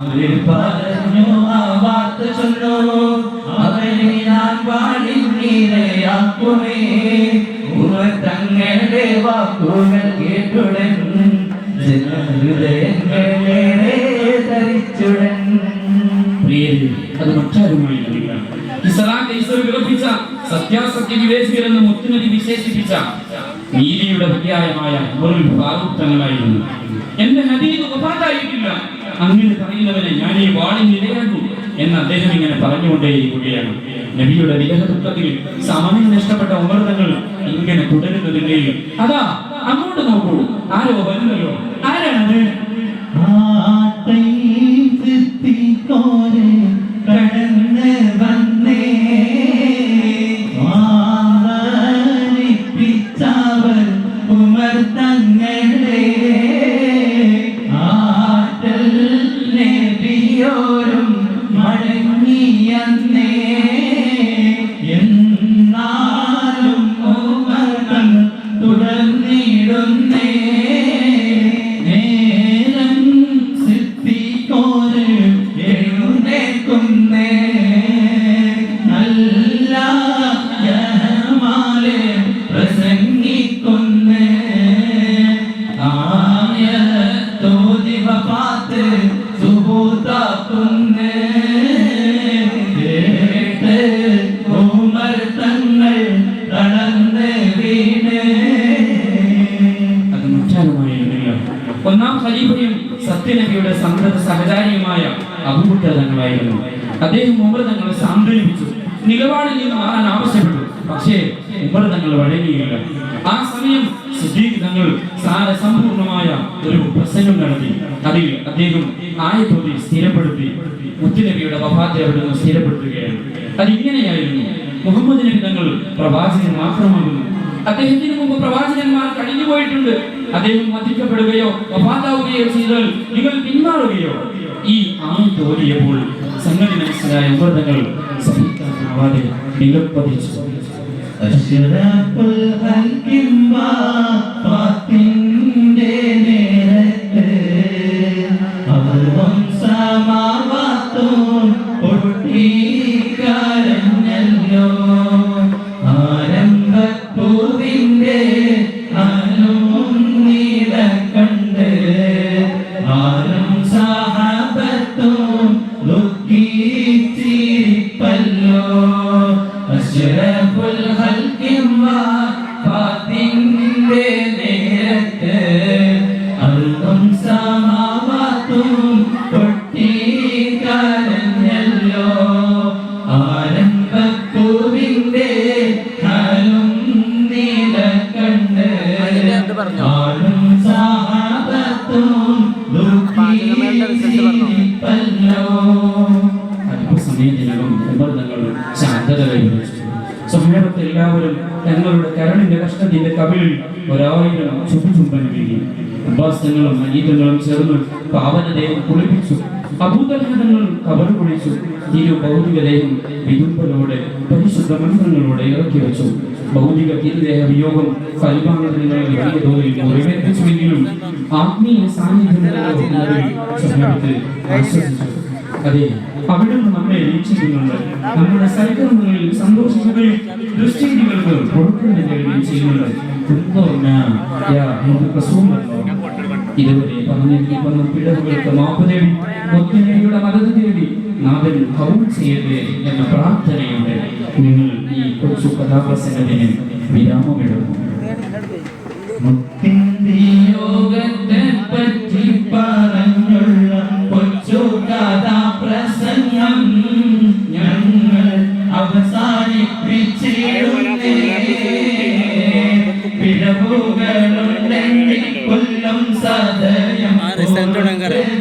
പറഞ്ഞു ആ വാർത്ത ചൊല്ലോ അവനെ ഞാൻ വാളിനീരയാക്കുമേ ഉമർ തങ്ങളുടെ വാക്കുകൾ കേട്ടുടൻ ജനഹൃദയങ്ങളേറെ ധരിച്ചുടൻ അത് മറ്റാരുമായിരുന്നില്ല ഇസ്ലാം ഈശ്വർ വിറപ്പിച്ച സത്യാസത്യ വിവേചകരെന്ന് മുത്തുനബി വിശേഷിപ്പിച്ച നീതിയുടെ പര്യായമായ ഒരു ഫാറൂഖ് തങ്ങളായിരുന്നു. എന്റെ ഹദീദ് വഫാത്തായിട്ടില്ല അങ്ങനെ പറയുന്നവനെ ഞാൻ ഈ വാളി നിലയാകും എന്ന് അദ്ദേഹം ഇങ്ങനെ പറഞ്ഞുകൊണ്ടേയിരിക്കുകയാണ്. നബിയുടെ വിരഹദുഃഖത്തിൽ സമയം നഷ്ടപ്പെട്ട ഉമർ തങ്ങൾ ഇങ്ങനെ തുടരുന്നതിന്റെ അതാ അങ്ങോട്ട് നോക്കൂ. ആരോ വരുന്നല്ലോ? ആരാണ്? സത്യനബിയുടെ സന്തത സഹചാരിയുമായ അബൂബക്കർ തങ്ങളായിരുന്നു അദ്ദേഹം ഉമർ തങ്ങളെ സാന്ത്വനിപ്പിച്ചു. നിലപാടിൽ നിന്ന് മാറാൻ ആവശ്യപ്പെട്ടു. പക്ഷേ ഉമർ തങ്ങൾ വഴങ്ങിയില്ല. ആ സമയം സിദ്ദീഖ് തങ്ങൾ സാര സമ്പൂർണമായ ഒരു പ്രസംഗം നടത്തി. അതിൽ അദ്ദേഹം ആയത്തോതി സ്ഥിരപ്പെടുത്തി. മുത്തുനബിയുടെ വഫാത്തെ അവിടുന്ന് സ്ഥിരപ്പെടുത്തുകയായിരുന്നു. അതിങ്ങനെയായിരുന്നു. മുഹമ്മദ് നബി തങ്ങൾ പ്രവാചകൻ മാത്രമാകുന്നു. അദ്ദേഹത്തിന് മുമ്പ് പ്രവാചകന്മാർ കഴിഞ്ഞു പോയിട്ടുണ്ട് അദ്ദേഹം വധിക്കപ്പെടുകയോ വഫാതാവുകയോ ചെയ്താൽ നിങ്ങൾ പിന്മാറുകയോ. ഈ ആം തോന്നിയപ്പോൾ സംഗതി മനസ്സിലായ ഉപതങ്ങൾ സഹിക്കാനാവാതെ നിലപ്പതിച്ചു ഖൽഖിൻ അല്പസമയത്തിനകം ഉപതങ്ങൾ ശാന്തത കൈവരിച്ചു സ്വപ്നത്തെ എല്ലാവരും തങ്ങളുടെ കരളിന്റെ കഷ്ടത്തിന്റെ കവിളിൽ ഒരായിരം ചുറ്റുചുമ്പൻ വീങ്ങി തങ്ങളും അനീതങ്ങളും ചേർന്ന് പാവനദേഹം കുളിപ്പിച്ചു. അഭൂതങ്ങൾ കവർ കുളിച്ചു തിരു ഭൗതികദേഹം വിതുമ്പലോടെ പരിശുദ്ധ മന്ത്രങ്ങളോടെ ഇറക്കി വെച്ചു. ഭൗതിക തിരുദേഹ വിയോഗം കൽപാന്തരങ്ങളെ വലിയ തോതിൽ മുറിവേൽപ്പിച്ചുവെങ്കിലും ആത്മീയ സാന്നിധ്യം ആശ്വസിച്ചു. അതെ അവിടുന്ന് നമ്മെ വീക്ഷിക്കുന്നുണ്ട് നമ്മുടെ സൽക്കർമ്മങ്ങളിൽ സന്തോഷിക്കുകയും ദുശ്ചേരികൾക്ക് തേടുകയും ചെയ്യുന്നുണ്ട്. എന്തോ റസൂലല്ലോ. ഇതുവരെ പറഞ്ഞെങ്കിൽ വന്ന പിഴവുകൾക്ക് മാപ്പ് തേടി ഒത്തിരിയുടെ മദത് തേടി നാഥൻ കൗൾ ചെയ്യട്ടെ എന്ന പ്രാർത്ഥനയോടെ നിങ്ങൾ ഈ കൊച്ചു കഥാപ്രസംഗത്തിന് വിരാമമിടുന്നു. മുത്തിന്തിയോഗത്തെ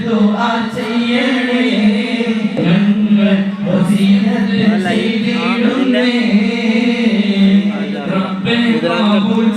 ദുആ ചെയ്യണേ. ഞങ്ങൾ വസീയത്ത് ചെയ്തിടുന്നേ. റബ്ബേ കബൂൽ